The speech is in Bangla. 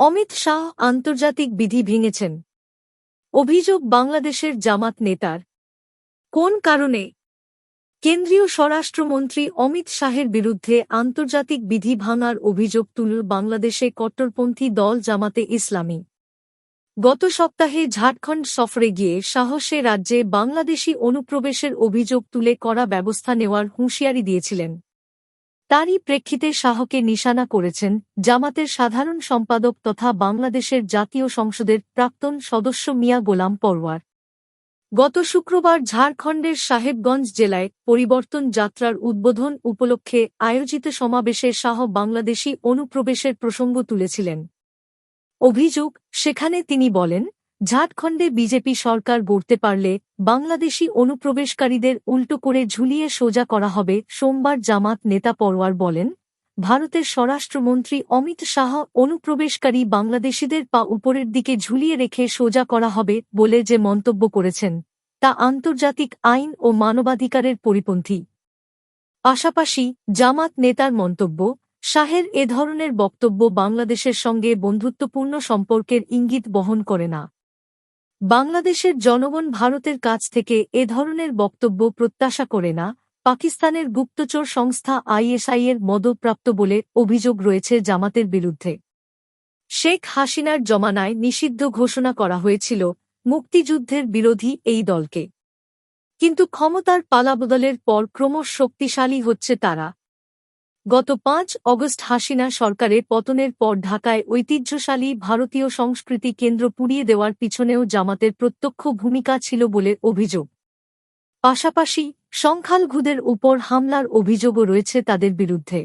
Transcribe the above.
অমিত শাহ আন্তর্জাতিক বিধি ভেঙেছেন। অভিযোগ বাংলাদেশের জামাত নেতার। কোন কারণে? কেন্দ্রীয় স্বরাষ্ট্রমন্ত্রী অমিত শাহের বিরুদ্ধে আন্তর্জাতিক বিধি ভাঙার অভিযোগ তুলল বাংলাদেশে কট্টরপন্থী দল জামাতে ইসলামী। গত সপ্তাহে ঝাড়খণ্ড সফরে গিয়ে সাহসে রাজ্যে বাংলাদেশি অনুপ্রবেশের অভিযোগ তুলে করা ব্যবস্থা নেওয়ার হুঁশিয়ারি দিয়েছিলেন। তারই প্রেক্ষিতে শাহকে নিশানা করেছেন জামাতের সাধারণ সম্পাদক তথা বাংলাদেশের জাতীয় সংসদের প্রাক্তন সদস্য মিয়া গোলাম পরওয়ার। গত শুক্রবার ঝাড়খণ্ডের সাহেবগঞ্জ জেলায় পরিবর্তন যাত্রার উদ্বোধন উপলক্ষে আয়োজিত সমাবেশে শাহ বাংলাদেশি অনুপ্রবেশের প্রসঙ্গ তুলেছিলেন। অভিযোগ, সেখানে তিনি বলেন ঝাড়খণ্ডে বিজেপি সরকার গড়তে পারলে বাংলাদেশি অনুপ্রবেশকারীদের উল্টো করে ঝুলিয়ে সোজা করা হবে সোমবার জামাত নেতা পরওয়ার বলেন, ভারতের স্বরাষ্ট্রমন্ত্রী অমিত শাহ অনুপ্রবেশকারী বাংলাদেশিদের পা উপরের দিকে ঝুলিয়ে রেখে সোজা করা হবে বলে যে মন্তব্য করেছেন, তা আন্তর্জাতিক আইন ও মানবাধিকারের পরিপন্থী। পাশাপাশি জামাত নেতার মন্তব্য, শাহের এ ধরনের বক্তব্য বাংলাদেশের সঙ্গে বন্ধুত্বপূর্ণ সম্পর্কের ইঙ্গিত বহন করে না। বাংলাদেশের জনগণ ভারতের কাছ থেকে এ ধরনের বক্তব্য প্রত্যাশা করে না, পাকিস্তানের গুপ্তচর সংস্থা আইএসআইয়ের মদপ্রাপ্ত বলে অভিযোগ রয়েছে জামাতের বিরুদ্ধে। শেখ হাসিনার জমানায় নিষিদ্ধ ঘোষণা করা হয়েছিল মুক্তিযুদ্ধের বিরোধী এই দলকে। কিন্তু ক্ষমতার পালাবদলের পর ক্রমশ শক্তিশালী হচ্ছে তারা। গত পাঁচ অগস্ট হাসিনা সরকারের পতনের পর ঢাকায় ঐতিহ্যশালী ভারতীয় সংস্কৃতি কেন্দ্র পুড়িয়ে দেওয়ার পিছনেও জামাতের প্রত্যক্ষ ভূমিকা ছিল বলে অভিযোগ। পাশাপাশি সংখ্যালঘুদের উপর হামলার অভিযোগও রয়েছে তাদের বিরুদ্ধে।